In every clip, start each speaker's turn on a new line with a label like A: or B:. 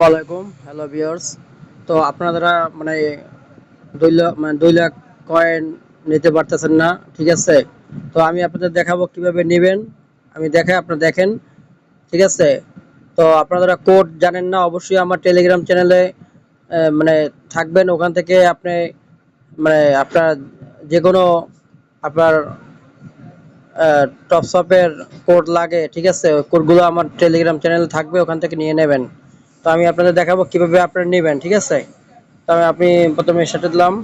A: ওয়ালাইকুম hello viewers তো আপনারা মানে দুই লাখ মানে দুই লাখ কয়েন নিতে পারতেছেন না, ঠিক আছে? তো আমি আপনাদের দেখাবো কীভাবে নেবেন। আমি দেখাই আপনারা দেখেন, ঠিক আছে? তো আপনারা কোড জানেন না, অবশ্যই আমার টেলিগ্রাম চ্যানেলে মানে থাকবেন। ওখান থেকে আপনি মানে আপনার যে কোনো আপনার টপসপের কোড লাগে, ঠিক আছে? কোডগুলো আমার টেলিগ্রাম চ্যানেলে থাকবে, ওখান থেকে নিয়ে নেবেন। তো আমি আপনাদের দেখাবো কীভাবে আপনারা নেবেন, ঠিক আছে? তো আমি আপনি প্রথমে সেটা দিলাম।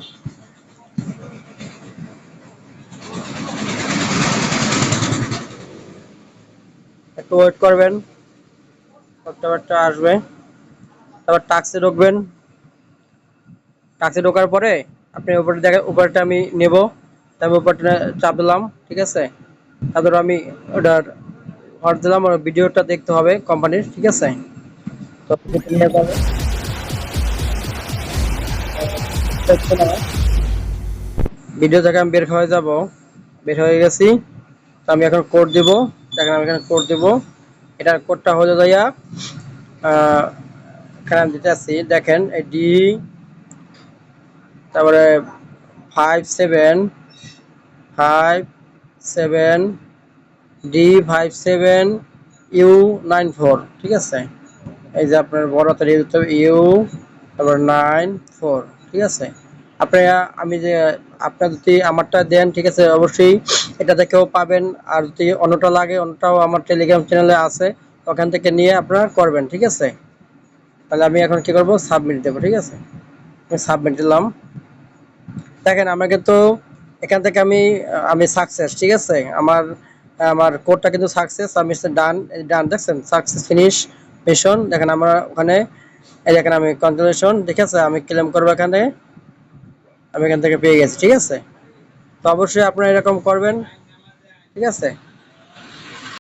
A: একটু ওয়েট করবেন। আসবে। তারপর টাক্সে ঢুকবেন। টাক্সে ঢোকার পরে আপনি উপরে দেখেন উপরটা আমি নেব। তারপর উপরটা চাপ দিলাম, ঠিক আছে? তারপর আমি ওটার হট দিলাম ভিডিওটা দেখতে হবে কোম্পানির, ঠিক আছে? ভিডিও থেকে আমি বের হয়ে যাব। বের হয়ে গেছি। তো আমি এখন কোড দিব। দেখেন আমি এখানে কোড দিব। এটার কোডটা হলো যাইয়া এখানে আমি দিতে আসছি দেখেন এই ডি তারপরে five seven five seven D five seven U nine four ঠিক আছে? এই যে আপনার বড় তারিখ দিতে ইউ, তারপর নাইন, ফোর, ঠিক আছে? আপনারা আমি যে আপনার যদি আমারটা দেন, ঠিক আছে, অবশ্যই এটা থেকেও পাবেন। আর যদি অন্যটা লাগে, অন্যটাও আমার টেলিগ্রাম চ্যানেলে আছে, ওখান থেকে নিয়ে আপনারা করবেন, ঠিক আছে? তাহলে আমি এখন কি করব? সাবমিট দেবো, ঠিক আছে? আমি সাবমিট দিলাম। দেখেন আমাকে তো এখান থেকে আমি আমি সাকসেস ঠিক আছে? আমার আমার কোডটা কিন্তু সাকসেস আমি ডান ডান দেখছেন? সাকসেস ফিনিশ মিশন দেখেন আমরা ওখানে, এই দেখেন আমি কনফার্মেশন ঠিক আছে? আমি ক্লেম করব এখানে। আমি এখান থেকে পেয়ে গেছি, ঠিক আছে? তো অবশ্যই আপনারা এরকম করবেন, ঠিক আছে?